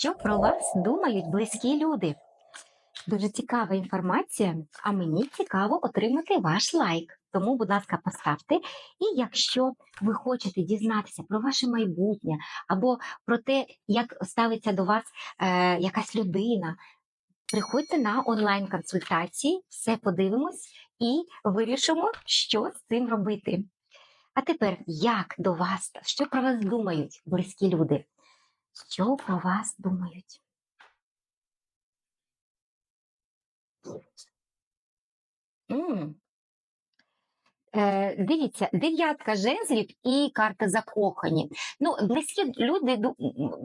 Що про вас думають близькі люди? Дуже цікава інформація, а мені цікаво отримати ваш лайк. Тому, будь ласка, поставте. І якщо ви хочете дізнатися про ваше майбутнє або про те, як ставиться до вас е, якась людина, приходьте на онлайн-консультації, все подивимось і вирішимо, що з цим робити. А тепер як до вас, що про вас думають близькі люди? Що про вас думають? М. Е, дивіться, дев'ятка жезлів і карта закохані. Ну, близькі люди,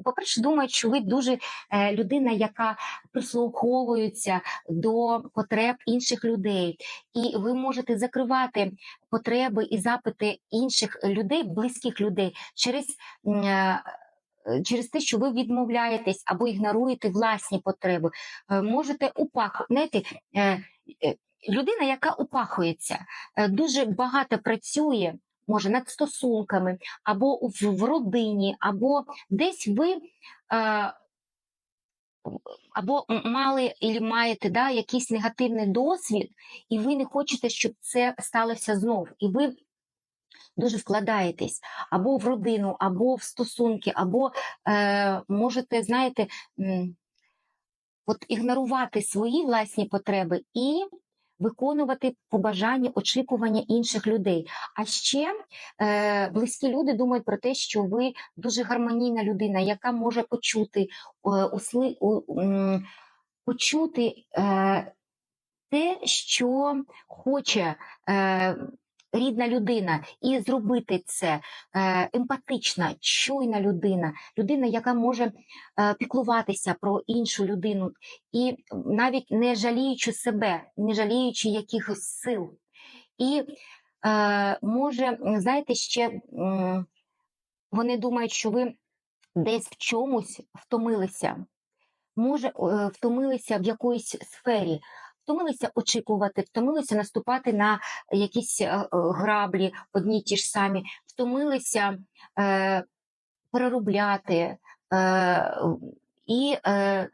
по-перше, думають, що ви дуже е, людина, яка прислуховується до потреб інших людей, і ви можете закривати потреби і запити інших людей, близьких людей, через. е, Через те, що ви відмовляєтесь або ігноруєте власні потреби, Е, можете упах... знаєте, е, е, людина, яка упахується, е, дуже багато працює, може над стосунками, або в, родині, або десь ви. Е, або мали і маєте да, якийсь негативний досвід, і ви не хочете, щоб це сталося знов. І ви дуже вкладаєтесь або в родину, або в стосунки, або е, можете, знаєте, от ігнорувати свої власні потреби і виконувати побажання, очікування інших людей. А ще е, близькі люди думають про те, що ви дуже гармонійна людина, яка може почути, е, усли, у, м, почути е, те, що хоче. Е, Рідна людина, і зробити це е, емпатична, чуйна людина, людина, яка може е, піклуватися про іншу людину, і навіть не жаліючи себе, не жаліючи якихось сил. І е, може, знаєте, ще м, вони думають, що ви десь в чомусь втомилися, може, е, втомилися в якоїсь сфері. Втомилися очікувати, втомилися наступати на якісь е, е, граблі, одні ті ж самі, втомилися е, переробляти. Е, і е,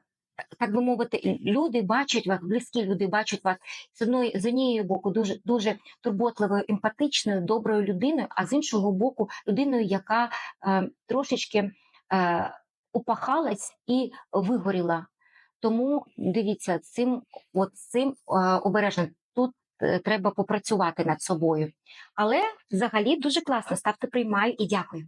так би мовити, люди бачать вас, близькі люди бачать вас з одної з однієї боку дуже дуже турботливою, емпатичною, доброю людиною, а з іншого боку, людиною, яка е, трошечки е, упахалась і вигоріла. Тому дивіться, цим, от цим обережно. Тут е, треба попрацювати над собою. Але взагалі дуже класно. Ставте приймаю і дякую.